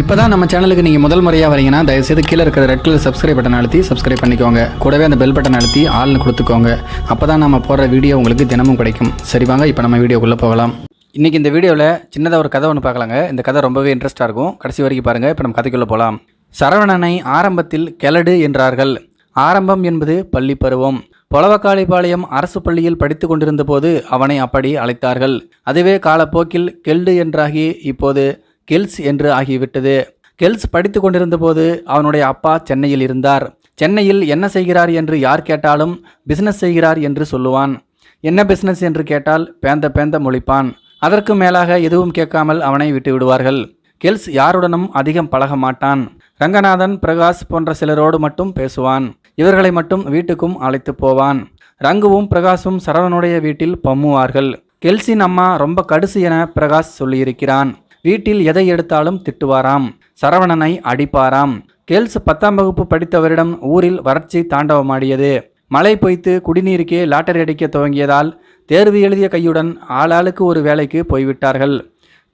இப்போ தான் நம்ம சேனலுக்கு நீங்கள் முதல் முறையாக வரீங்கன்னா தயவுசெய்து கீழே இருக்கிற ரெட் கலர் சப்ஸ்கிரைப் பட்டன் அழுத்தி சப்ஸ்கிரைப் பண்ணிக்கோங்க. கூடவே அந்த பெல் பட்டன் அழுத்தி ஆள்னு கொடுத்துக்கோங்க. அப்போ தான் நம்ம போடுற வீடியோ உங்களுக்கு தினமும் கிடைக்கும். சரி வாங்க இப்போ நம்ம வீடியோக்குள்ளே போகலாம். இன்றைக்கி இந்த வீடியோவில் சின்னதாக ஒரு கதை ஒன்று பார்க்கலாங்க. இந்த கதை ரொம்பவே இன்ட்ரெஸ்ட்டாக இருக்கும். கடைசி வரைக்கும் பாருங்கள் இப்போ நம்ம கதைக்குள்ளே போகலாம் சரவணனை ஆரம்பத்தில் கெலடு என்றார்கள். ஆரம்பம் என்பது பள்ளி பருவம். பொலவக்காளிபாளையம் அரசு பள்ளியில் படித்து கொண்டிருந்த போது அவனை அப்படி அழைத்தார்கள். அதுவே காலப்போக்கில் கெல்டு என்றாகி இப்போது கெல்ஸ் என்று ஆகிவிட்டது. கெல்ஸ் படித்து கொண்டிருந்தபோது அவனுடைய அப்பா சென்னையில் இருந்தார். சென்னையில் என்ன செய்கிறார் என்று யார் கேட்டாலும் பிசினஸ் செய்கிறார் என்று சொல்லுவான். என்ன பிசினஸ் என்று கேட்டால் பேந்த பேந்த முழிப்பான். அதற்கு மேலாக எதுவும் கேட்காமல் அவனை விட்டு விடுவார்கள். கெல்ஸ் யாருடனும் அதிகம் பழக மாட்டான். ரங்கநாதன் பிரகாஷ் போன்ற சிலரோடு மட்டும் பேசுவான். இவர்களை மட்டும் வீட்டுக்கும் அழைத்து போவான். ரங்குவும் பிரகாஷும் சரவணுடைய வீட்டில் பம்முவார்கள். கெல்ஸின் அம்மா ரொம்ப கடுசு என பிரகாஷ் சொல்லியிருக்கிறான். வீட்டில் எதை எடுத்தாலும் திட்டுவாராம். சரவணனை அடிப்பாராம். கெல்ஸ் பத்தாம் வகுப்பு படித்தவரிடம் ஊரில் வறட்சி தாண்டவமாடியது. மழை பொய்த்து குடிநீருக்கே லாட்டரி அடிக்க துவங்கியதால் தேர்வு எழுதிய கையுடன் ஆளாளுக்கு ஒரு வேலைக்கு போய்விட்டார்கள்.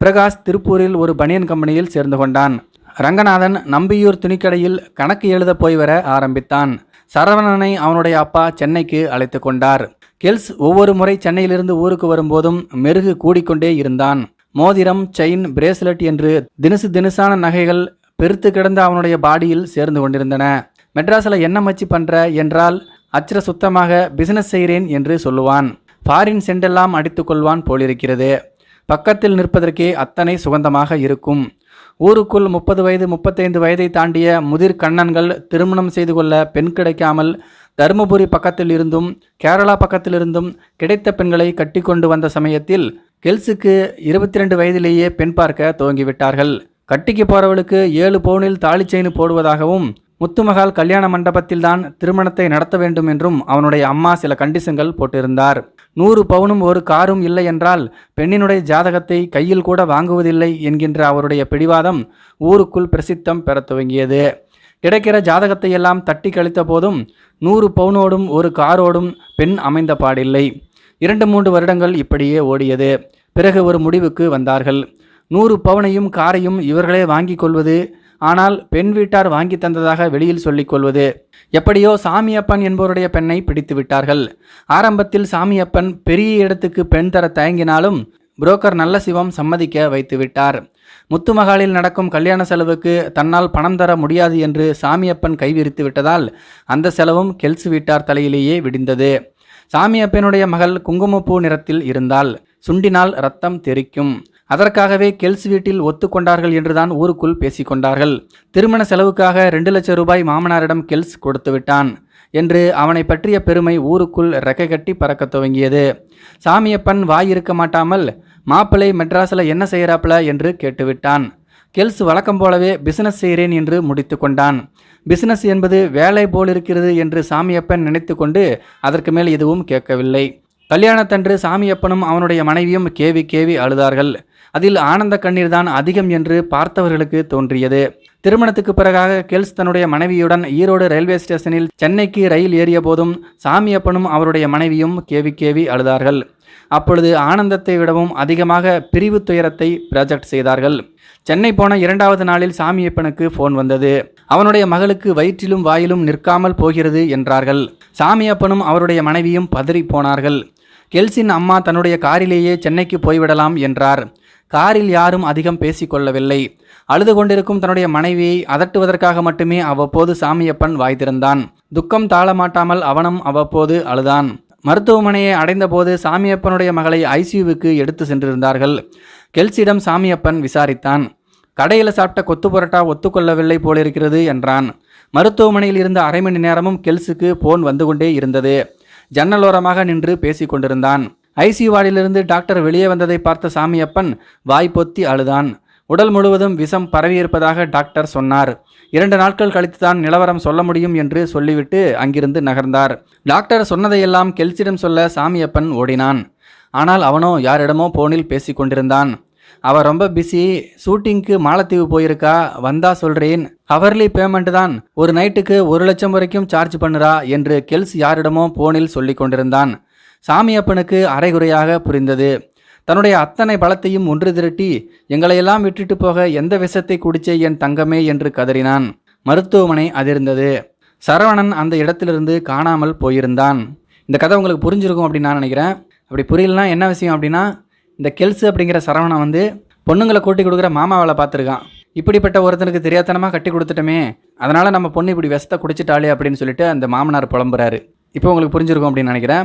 பிரகாஷ் திருப்பூரில் ஒரு பனியன் கம்பெனியில் சேர்ந்து கொண்டான். ரங்கநாதன் நம்பியூர் துணிக்கடையில் கணக்கு எழுத போய் வர ஆரம்பித்தான். சரவணனை அவனுடைய அப்பா சென்னைக்கு அழைத்து கொண்டார். கெல்ஸ் ஒவ்வொரு முறை சென்னையிலிருந்து ஊருக்கு வரும்போதும் மெருகு கூடிக்கொண்டே இருந்தான். மோதிரம் செயின் பிரேஸ்லெட் என்று தினுசு தினுசான நகைகள் பெருத்து கிடந்த அவனுடைய பாடியில் சேர்ந்து கொண்டிருந்தன. மெட்ராஸில் என்ன மச்சி பண்ணுற என்றால் அச்சர சுத்தமாக பிசினஸ் செய்கிறேன் என்று சொல்லுவான். ஃபாரின் செண்டெல்லாம் அடித்து கொள்வான் போலிருக்கிறது. பக்கத்தில் நிற்பதற்கே அத்தனை சுகந்தமாக இருக்கும். ஊருக்குள் முப்பது வயது முப்பத்தைந்து வயதை தாண்டிய முதிர் கண்ணன்கள் திருமணம் செய்து கொள்ள பெண் கிடைக்காமல் தருமபுரி பக்கத்தில் இருந்தும் கேரளா பக்கத்தில் இருந்தும் கிடைத்த பெண்களை கட்டிக்கொண்டு வந்த சமயத்தில் கெல்ஸுக்கு இருபத்தி ரெண்டு வயதிலேயே பெண் பார்க்க துவங்கிவிட்டார்கள். கட்டிக்கு போறவளுக்கு ஏழு பவுனில் தாலி செயின் போடுவதாகவும் முத்துமகால் கல்யாண மண்டபத்தில்தான் திருமணத்தை நடத்த வேண்டும் என்றும் அவனுடைய அம்மா சில கண்டிஷன்கள் போட்டிருந்தார். நூறு பவுனும் ஒரு காரும் இல்லை என்றால் பெண்ணினுடைய ஜாதகத்தை கையில் கூட வாங்குவதில்லை என்கின்ற அவருடைய பிடிவாதம் ஊருக்குள் பிரசித்தம் பெற துவங்கியது. கிடைக்கிற ஜாதகத்தை எல்லாம் தட்டி கழித்த போதும் நூறு பவுனோடும் ஒரு காரோடும் பெண் அமைந்த பாடில்லை. இரண்டு மூன்று வருடங்கள் இப்படியே ஓடியது. பிறகு ஒரு முடிவுக்கு வந்தார்கள். நூறு பவுனையும் காரையும் இவர்களே வாங்கிக் கொள்வது ஆனால் பெண் வீட்டார் வாங்கி தந்ததாக வெளியில் சொல்லிக் கொள்வது. எப்படியோ சாமியப்பன் என்பவருடைய பெண்ணை பிடித்து விட்டார்கள். ஆரம்பத்தில் சாமியப்பன் பெரிய இடத்துக்கு பெண் தர தயங்கினாலும் புரோக்கர் நல்ல சிவம் சம்மதிக்க வைத்து விட்டார். முத்துமகாலில் நடக்கும் கல்யாண செலவுக்கு தன்னால் பணம் தர முடியாது என்று சாமியப்பன் கைவிரித்து விட்டதால் அந்த செலவும் கெல்சு வீட்டார் தலையிலேயே விடிந்தது. சாமியப்பனுடைய மகள் குங்குமப்பூ நிறத்தில் இருந்தால் சுண்டினால் ரத்தம் தெறிக்கும் அதற்காகவே கெல்ஸ் வீட்டில் ஒத்துக்கொண்டார்கள் என்றுதான் ஊருக்குள் பேசிக்கொண்டார்கள். திருமண செலவுக்காக ரெண்டு லட்சம் ரூபாய் மாமனாரிடம் கெல்ஸ் கொடுத்துவிட்டான் என்று அவனை பற்றிய பெருமை ஊருக்குள் ரெக்கை கட்டி பறக்க துவங்கியது. சாமியப்பன் வாய் இருக்க மாட்டாமல் மாப்பிள்ளை மெட்ராஸில் என்ன செய்கிறாப்புல என்று கேட்டுவிட்டான். கெல்ஸ் வழக்கம் போலவே பிசினஸ் செய்கிறேன் என்று முடித்து கொண்டான். பிசினஸ் என்பது வேலை போல் இருக்கிறது என்று சாமியப்பன் நினைத்து கொண்டு அதற்கு மேல் எதுவும் கேட்கவில்லை. கல்யாணத்தன்று சாமியப்பனும் அவனுடைய மனைவியும் கேவி கேவி அழுதார்கள். அதில் ஆனந்த கண்ணீர் தான் அதிகம் என்று பார்த்தவர்களுக்கு தோன்றியது. திருமணத்துக்கு பிறகாக கெல்ஸ் தன்னுடைய மனைவியுடன் ஈரோடு ரயில்வே ஸ்டேஷனில் சென்னைக்கு ரயில் ஏறிய போதும் சாமியப்பனும் அவருடைய மனைவியும் கேவி கேவி அழுதார்கள். அப்பொழுது ஆனந்தத்தை விடவும் அதிகமாக பிரிவு துயரத்தை ப்ராஜெக்ட் செய்தார்கள். சென்னை போன இரண்டாவது நாளில் சாமியப்பனுக்கு ஃபோன் வந்தது. அவனுடைய மகளுக்கு வயிற்றிலும் வாயிலும் நிற்காமல் போகிறது என்றார்கள். சாமியப்பனும் அவருடைய மனைவியும் பதறி போனார்கள். கெல்சின் அம்மா தன்னுடைய காரிலேயே சென்னைக்கு போய்விடலாம் என்றார். காரில் யாரும் அதிகம் பேசிக்கொள்ளவில்லை. அழுது கொண்டிருக்கும் தன்னுடைய மனைவியை அதட்டுவதற்காக மட்டுமே அவ்வப்போது சாமியப்பன் வாய் துக்கம் தாளமாட்டாமல் அவனும் அவ்வப்போது அழுதான். மருத்துவமனையை அடைந்தபோது சாமியப்பனுடைய மகளை ஐசியூவுக்கு எடுத்து சென்றிருந்தார்கள். கெல்சிடம் சாமியப்பன் விசாரித்தான் கடையில் சாப்பிட்ட கொத்து புரட்டா ஒத்துக்கொள்ளவில்லை போலிருக்கிறது என்றான். மருத்துவமனையில் இருந்த அரை மணி நேரமும் கெல்ஸுக்கு போன் வந்து கொண்டே இருந்தது. ஜன்னலோரமாக நின்று பேசி கொண்டிருந்தான். ஐசி வார்டிலிருந்து டாக்டர் வெளியே வந்ததை பார்த்த சாமியப்பன் வாய் பொத்தி அழுதான். உடல் முழுவதும் விஷம் பரவியிருப்பதாக டாக்டர் சொன்னார். இரண்டு நாட்கள் கழித்து தான் நிலவரம் சொல்ல முடியும் என்று சொல்லிவிட்டு அங்கிருந்து நகர்ந்தார். டாக்டர் சொன்னதையெல்லாம் கெல்சிடம் சொல்ல சாமியப்பன் ஓடினான். ஆனால் அவனோ யாரிடமோ போனில் பேசி கொண்டிருந்தான். அவ ரொம்ப பிஸி ஷூட்டிங்க்கு மாலத்தீவு போயிருக்கா? வந்தா சொல்கிறேன் ஹவர்லி பேமெண்ட் தான். ஒரு நைட்டுக்கு ஒரு லட்சம் வரைக்கும் சார்ஜ் பண்ணுறா? என்று கெல்ஸ் யாரிடமோ போனில் சொல்லி கொண்டிருந்தான். சாமியப்பனுக்கு அரைகுறையாக புரிந்தது. தன்னுடைய அத்தனை பலத்தையும் ஒன்று திரட்டி எங்களையெல்லாம் விட்டுட்டு போக எந்த விஷத்தை குடிச்சே என் தங்கமே? என்று கதறினான். மருத்துவமனை அதிர்ந்தது. சரவணன் அந்த இடத்திலிருந்து காணாமல் போயிருந்தான். இந்த கதை உங்களுக்கு புரிஞ்சிருக்கும் அப்படின்னு நான் நினைக்கிறேன். அப்படி புரியலனா என்ன விஷயம் அப்படின்னா இந்த கெல்ஸு அப்படிங்கிற சரவணன் வந்து பொண்ணுங்களை கூட்டி கொடுக்குற மாமா வேலை பார்த்துருக்கான். இப்படிப்பட்ட ஒருத்தனுக்கு தெரியாதனமாக கட்டி கொடுத்துட்டோமே அதனால் நம்ம பொண்ணு இப்படி விஷத்தை குடிச்சிட்டாளே அப்படின்னு சொல்லிட்டு அந்த மாமனார் புலம்புறாரு. இப்போ உங்களுக்கு புரிஞ்சிருக்கும் அப்படின்னு நினைக்கிறேன்.